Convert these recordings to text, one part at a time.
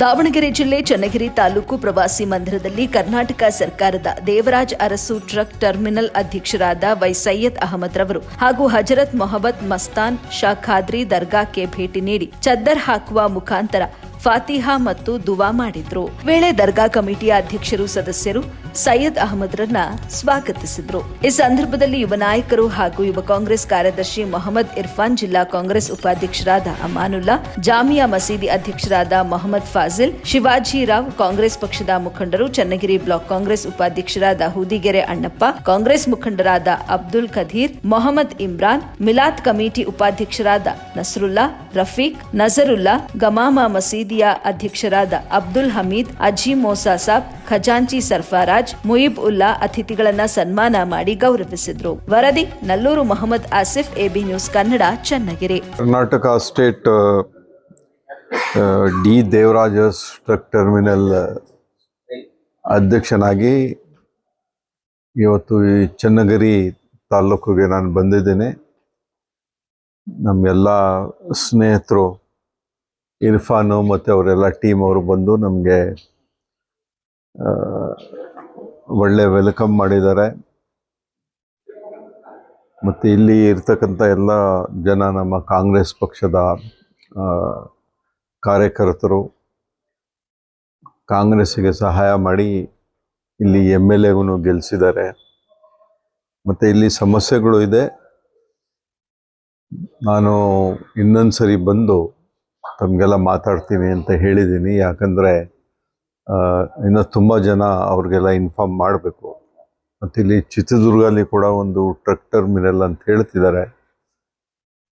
ದಾವಣಗೆರೆ ಜಿಲ್ಲೆ ಚನ್ನಗಿರಿ ತಾಲೂಕು ಪ್ರವಾಸಿ ಮಂದಿರದಲ್ಲಿ ಕರ್ನಾಟಕ ಸರ್ಕಾರದ ದೇವರಾಜ್ ಅರಸು ಟ್ರಕ್ ಟರ್ಮಿನಲ್ ಅಧ್ಯಕ್ಷರಾದ ವೈ ಸೈಯದ್ ಅಹಮದ್ ರವರು ಹಾಗೂ ಹಜರತ್ ಮೊಹಮ್ಮದ್ ಮಸ್ತಾನ್, ಶಾ ಖಾದ್ರಿ ದರ್ಗಾಕ್ಕೆ ಭೇಟಿ ನೀಡಿ ಚದ್ದರ್ ಹಾಕುವ ಮುಖಾಂತರ ಫಾತಿಹಾ ಮತ್ತು ದುವಾ ಮಾಡಿದ್ರು. ವೇಳೆ ದರ್ಗಾ ಕಮಿಟಿಯ ಅಧ್ಯಕ್ಷರು ಸದಸ್ಯರು ಸೈಯದ್ ಅಹಮದ್ರನ್ನ ಸ್ವಾಗತಿಸಿದ್ರು. ಈ ಸಂದರ್ಭದಲ್ಲಿ ಯುವ ನಾಯಕರು ಹಾಗೂ ಯುವ ಕಾಂಗ್ರೆಸ್ ಕಾರ್ಯದರ್ಶಿ ಮೊಹಮ್ಮದ್ ಇರ್ಫಾನ್ ಜಿಲ್ಲಾ ಕಾಂಗ್ರೆಸ್ ಉಪಾಧ್ಯಕ್ಷರಾದ ಅಮಾನುಲ್ಲಾ, ಜಾಮಿಯಾ ಮಸೀದಿ ಅಧ್ಯಕ್ಷರಾದ ಮೊಹಮ್ಮದ್ ಫಾಜಿಲ್, ಶಿವಾಜಿ ರಾವ್ ಕಾಂಗ್ರೆಸ್ ಪಕ್ಷದ ಮುಖಂಡರು ಚನ್ನಗಿರಿ ಬ್ಲಾಕ್ ಕಾಂಗ್ರೆಸ್ ಉಪಾಧ್ಯಕ್ಷರಾದ ಹೂದಿಗೆರೆ ಅಣ್ಣಪ್ಪ, ಕಾಂಗ್ರೆಸ್ ಮುಖಂಡರಾದ ಅಬ್ದುಲ್ ಖದೀರ್, ಮೊಹಮ್ಮದ್ ಇಮ್ರಾನ್, ಮಿಲಾದ್ ಕಮಿಟಿ ಉಪಾಧ್ಯಕ್ಷರಾದ ನಸ್ರುಲ್ಲಾ, ರಫೀಕ್, ನಜರುಲ್ಲಾ, ಗಮಾಮಾ ಮಸೀದಿಯ ಅಧ್ಯಕ್ಷರಾದ ಅಬ್ದುಲ್ ಹಮೀದ್, ಅಜಿ ಮೋಸಾ ಸಾಬ್, ಖಜಾಂಚಿ ಸರ್ಫರಾಜ್, ಮುಯಿಬ್ ಉಲ್ಲಾ ಅತಿಥಿಗಳನ್ನ ಸನ್ಮಾನ ಮಾಡಿ ಗೌರವಿಸಿದ್ರು. ವರದಿ, Nallur Mohammed Asif AB news Kannada, Channagiri. Karnataka state D ದೇವರಾಜಸ್ truck terminal ಅಧ್ಯಕ್ಷನಾಗಿ ಇವತ್ತು ಈ ಚನ್ನಗಿರಿ ತಾಲ್ಲೂಕಿಗೆ ನಾನು ಬಂದಿದ್ದೇನೆ. ನಮ್ಮೆಲ್ಲ ಸ್ನೇಹಿತರು ಇರ್ಫಾನು ಮತ್ತು ಅವರೆಲ್ಲ ಟೀಮ್ ಅವರು ಬಂದು ನಮಗೆ ಒಳ್ಳೆ ವೆಲ್ಕಮ್ ಮಾಡಿದ್ದಾರೆ. ಮತ್ತು ಇಲ್ಲಿ ಇರ್ತಕ್ಕಂಥ ಎಲ್ಲ ಜನ ನಮ್ಮ ಕಾಂಗ್ರೆಸ್ ಪಕ್ಷದ ಕಾರ್ಯಕರ್ತರು, ಕಾಂಗ್ರೆಸ್ಸಿಗೆ ಸಹಾಯ ಮಾಡಿ ಇಲ್ಲಿ ಎಂ ಎಲ್ ಎಗೂ ಗೆಲ್ಲಿಸಿದ್ದಾರೆ ಮತ್ತು ಇಲ್ಲಿ ಸಮಸ್ಯೆಗಳು ಇದೆ. ನಾನು ಇನ್ನೊಂದು ಸರಿ ಬಂದು ತಮಗೆಲ್ಲ ಮಾತಾಡ್ತೀನಿ ಅಂತ ಹೇಳಿದ್ದೀನಿ. ಯಾಕಂದರೆ ಇನ್ನು ತುಂಬ ಜನ ಅವ್ರಿಗೆಲ್ಲ ಇನ್ಫಾರ್ಮ್ ಮಾಡಬೇಕು. ಮತ್ತು ಇಲ್ಲಿ ಚಿತ್ರದುರ್ಗಲ್ಲಿ ಕೂಡ ಒಂದು ಟ್ರಕ್ ಟರ್ಮಿನಲ್ ಅಂತ ಹೇಳ್ತಿದ್ದಾರೆ.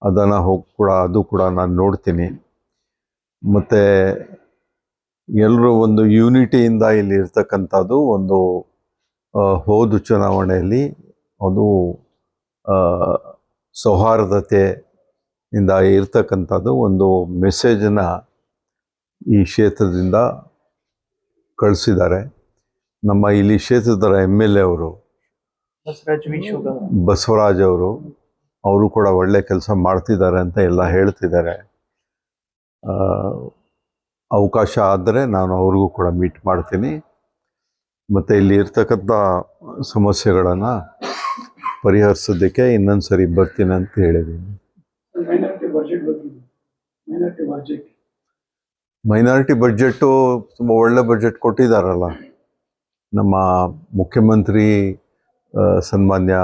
ಅದನ್ನು ಹೋಗಿ ಕೂಡ ಅದು ಕೂಡ ನಾನು ನೋಡ್ತೀನಿ. ಮತ್ತು ಎಲ್ಲರೂ ಒಂದು ಯೂನಿಟಿಯಿಂದ ಇಲ್ಲಿ ಇರ್ತಕ್ಕಂಥದ್ದು ಒಂದು ಹೋದ ಚುನಾವಣೆಯಲ್ಲಿ ಅದು ಆ, ಸೌಹಾರ್ದತೆಯಿಂದ ಇರ್ತಕ್ಕಂಥದ್ದು ಒಂದು ಮೆಸೇಜನ್ನ ಈ ಕ್ಷೇತ್ರದಿಂದ ಕಳಿಸಿದ್ದಾರೆ. ನಮ್ಮ ಇಲ್ಲಿ ಕ್ಷೇತ್ರದ ಎಂ ಎಲ್ ಎ ಅವರು ಬಸವರಾಜ್ ಅವರು ಅವರು ಕೂಡ ಒಳ್ಳೆ ಕೆಲಸ ಮಾಡ್ತಿದ್ದಾರೆ ಅಂತ ಎಲ್ಲ ಹೇಳ್ತಿದ್ದಾರೆ. ಅವಕಾಶ ಆದರೆ ನಾನು ಅವ್ರಿಗೂ ಕೂಡ ಮೀಟ್ ಮಾಡ್ತೀನಿ. ಮತ್ತು ಇಲ್ಲಿ ಇರ್ತಕ್ಕಂಥ ಸಮಸ್ಯೆಗಳನ್ನು ಪರಿಹರಿಸೋದಕ್ಕೆ ಇನ್ನೊಂದು ಸರಿ ಬರ್ತೀನಿ ಅಂತ ಹೇಳಿದ್ದೀನಿ. ಮೈನಾರಿಟಿ ಬಜೆಟ್ ಮೈನಾರಿಟಿ ತುಂಬ ಒಳ್ಳೆ ಬಜೆಟ್ ಕೊಟ್ಟಿದ್ದಾರಲ್ಲ ನಮ್ಮ ಮುಖ್ಯಮಂತ್ರಿ ಸನ್ಮಾನ್ಯ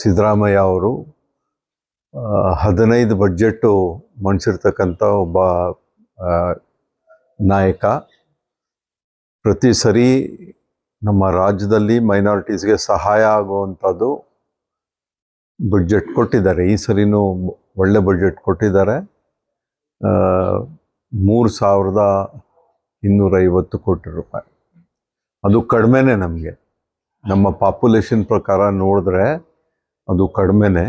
ಸಿದ್ದರಾಮಯ್ಯ ಅವರು ಹದಿನೈದು ಬಜೆಟ್ಟು ಮಂಡಿಸಿರ್ತಕ್ಕಂಥ ಒಬ್ಬ ನಾಯಕ. ಪ್ರತಿ ಸರಿ ನಮ್ಮ ರಾಜ್ಯದಲ್ಲಿ ಮೈನಾರಿಟೀಸ್ಗೆ ಸಹಾಯ ಆಗುವಂಥದ್ದು ಬಜೆಟ್ ಕೊಟ್ಟಿದ್ದಾರೆ. ಈ ಸರಿನೂ ಒಳ್ಳೆ ಬಜೆಟ್ ಕೊಟ್ಟಿದ್ದಾರೆ. ಮೂರು ಸಾವಿರದ ಇನ್ನೂರೈವತ್ತು ಕೋಟಿ ರೂಪಾಯಿ. ಅದು ಕಡಿಮೆನೇ ನಮಗೆ. ನಮ್ಮ ಪಾಪ್ಯುಲೇಷನ್ ಪ್ರಕಾರ ನೋಡಿದ್ರೆ ಅದು ಕಡಿಮೆನೇ.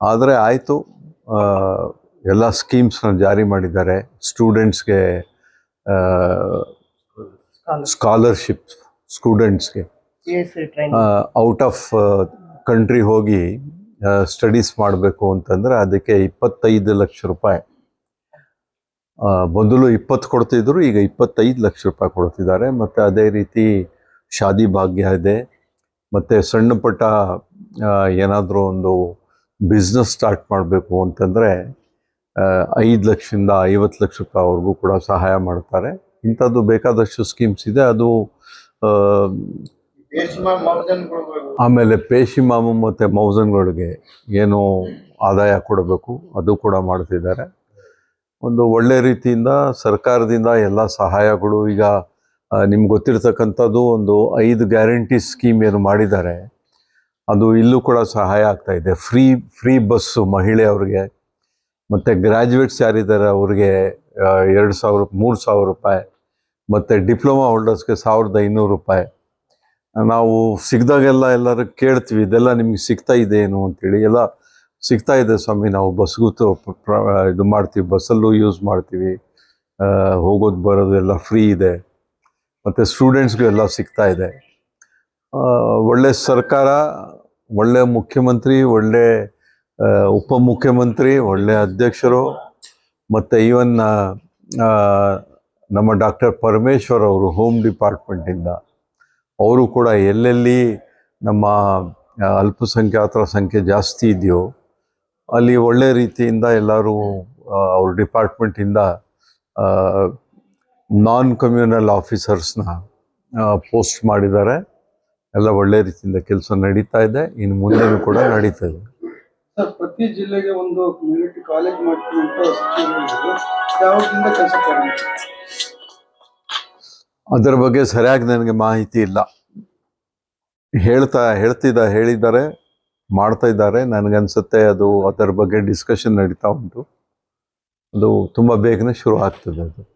ಆದರೆ ಆಯಿತು ಎಲ್ಲ ಸ್ಕೀಮ್ಸ್ನ ಜಾರಿ ಮಾಡಿದ್ದಾರೆ. ಸ್ಟೂಡೆಂಟ್ಸ್ಗೆ ಸ್ಕಾಲರ್ಶಿಪ್ ಸ್ಟೂಡೆಂಟ್ಸ್ಗೆ ಔಟ್ ಆಫ್ ಕಂಟ್ರಿ ಹೋಗಿ ಸ್ಟಡೀಸ್ ಮಾಡಬೇಕು ಅಂತಂದರೆ ಅದಕ್ಕೆ ಇಪ್ಪತ್ತೈದು ಲಕ್ಷ ರೂಪಾಯಿ. ಮೊದಲು ಇಪ್ಪತ್ತು ಕೊಡ್ತಿದ್ರು ಈಗ ಇಪ್ಪತ್ತೈದು ಲಕ್ಷ ರೂಪಾಯಿ ಕೊಡ್ತಿದ್ದಾರೆ. ಮತ್ತು ಅದೇ ರೀತಿ ಶಾದಿ ಭಾಗ್ಯ ಇದೆ. ಮತ್ತು ಸಣ್ಣ ಪುಟ್ಟ ಏನಾದರೂ ಒಂದು ಬಿಸ್ನೆಸ್ ಸ್ಟಾರ್ಟ್ ಮಾಡಬೇಕು ಅಂತಂದರೆ ಐದು ಲಕ್ಷದಿಂದ ಐವತ್ತು ಲಕ್ಷ ರೂಪಾಯಿವರೆಗೂ ಕೂಡ ಸಹಾಯ ಮಾಡ್ತಾರೆ. ಇಂಥದ್ದು ಬೇಕಾದಷ್ಟು ಸ್ಕೀಮ್ಸ್ ಇದೆ. ಅದು ಆಮೇಲೆ ಪೇಶಿಮಾಮು ಮತ್ತು ಮೌಸನ್ಗಳಿಗೆ ಏನು ಆದಾಯ ಕೊಡಬೇಕು. ಅದು ಕೂಡ ಮಾಡ್ತಿದ್ದಾರೆ. ಒಂದು ಒಳ್ಳೆ ರೀತಿಯಿಂದ ಸರ್ಕಾರದಿಂದ ಎಲ್ಲ ಸಹಾಯಗಳು, ಈಗ ನಿಮ್ಗೆ ಗೊತ್ತಿರ್ತಕ್ಕಂಥದ್ದು ಒಂದು ಐದು ಗ್ಯಾರಂಟಿ ಸ್ಕೀಮ್ ಏನು ಮಾಡಿದ್ದಾರೆ, ಅದು ಇಲ್ಲೂ ಕೂಡ ಸಹಾಯ ಆಗ್ತಾ ಇದೆ. ಫ್ರೀ ಫ್ರೀ ಬಸ್ಸು ಮಹಿಳೆಯವ್ರಿಗೆ ಮತ್ತು ಗ್ರ್ಯಾಜುಯೇಟ್ಸ್ ಯಾರಿದ್ದಾರೆ ಅವ್ರಿಗೆ ಎರಡು ಸಾವಿರ, ಮೂರು ಸಾವಿರ ರೂಪಾಯಿ, ಮತ್ತು ಡಿಪ್ಲೊಮಾ ಹೋಲ್ಡರ್ಸ್ಗೆ ಸಾವಿರದ ಐನೂರು ರೂಪಾಯಿ. ನಾವು ಸಿಗ್ದಾಗೆಲ್ಲ ಎಲ್ಲರೂ ಕೇಳ್ತೀವಿ, ಇದೆಲ್ಲ ನಿಮ್ಗೆ ಸಿಗ್ತಾ ಇದೆ ಏನು ಅಂತೇಳಿ. ಎಲ್ಲ ಸಿಗ್ತಾ ಇದೆ ಸ್ವಾಮಿ, ನಾವು ಬಸ್ಗೂ ಇದು ಮಾಡ್ತೀವಿ, ಬಸ್ಸಲ್ಲೂ ಯೂಸ್ ಮಾಡ್ತೀವಿ. ಹೋಗೋದು ಬರೋದು ಎಲ್ಲ ಫ್ರೀ ಇದೆ. ಮತ್ತು ಸ್ಟೂಡೆಂಟ್ಸ್ಗೂ ಎಲ್ಲ ಸಿಗ್ತಾ ಇದೆ. ಒಳ್ಳೆ ಸರ್ಕಾರ, ಒಳ್ಳೆ ಮುಖ್ಯಮಂತ್ರಿ, ಒಳ್ಳೆ ಉಪಮುಖ್ಯಮಂತ್ರಿ, ಒಳ್ಳೆ ಅಧ್ಯಕ್ಷರು, ಮತ್ತು ಈವನ್ ನಮ್ಮ ಡಾಕ್ಟರ್ ಪರಮೇಶ್ವರ್ ಅವರು ಹೋಮ್ ಡಿಪಾರ್ಟ್ಮೆಂಟಿಂದ, ಅವರು ಕೂಡ ಎಲ್ಲೆಲ್ಲಿ ನಮ್ಮ ಅಲ್ಪಸಂಖ್ಯಾತರ ಸಂಖ್ಯೆ ಜಾಸ್ತಿ ಇದೆಯೋ ಅಲ್ಲಿ ಒಳ್ಳೆ ರೀತಿಯಿಂದ ಎಲ್ಲರೂ ಅವ್ರ ಡಿಪಾರ್ಟ್ಮೆಂಟಿಂದ ನಾನ್ ಕಮ್ಯುನಲ್ ಆಫೀಸರ್ಸ್ನ ಪೋಸ್ಟ್ ಮಾಡಿದ್ದಾರೆ. ಎಲ್ಲ ಒಳ್ಳೆ ರೀತಿಯಿಂದ ಕೆಲಸ ನಡೀತಾ ಇದೆ. ಇನ್ನು ಮುಂದೆನೂ ಕೂಡ ನಡೀತಾ ಇದೆ. ಸರ್ ಪ್ರತಿ ಜಿಲ್ಲೆಗೆ ಒಂದು ಕಮ್ಯುನಿಟಿ ಕಾಲೇಜ್ ಮಾಡ್ತೀವಿ ಅಂತ ಸಚಿವರು ಯಾವಾಗಿಂದ ಕೆಲಸ ಪ್ರಾರಂಭ ಅದರ ಬಗ್ಗೆ ಸರಿಯಾಗಿ ನನಗೆ ಮಾಹಿತಿ ಇಲ್ಲ. ಹೇಳ್ತಾ ಹೇಳ್ತಿದ್ದ ಹೇಳಿದ್ದಾರೆ. ಮಾಡ್ತಾ ಇದ್ದಾರೆ. ನನಗನ್ಸುತ್ತೆ ಅದು ಅದರ ಬಗ್ಗೆ ಡಿಸ್ಕಷನ್ ನಡೀತಾ ಉಂಟು. ಅದು ತುಂಬ ಬೇಗನೆ ಶುರು ಆಗ್ತದೆ ಅದು.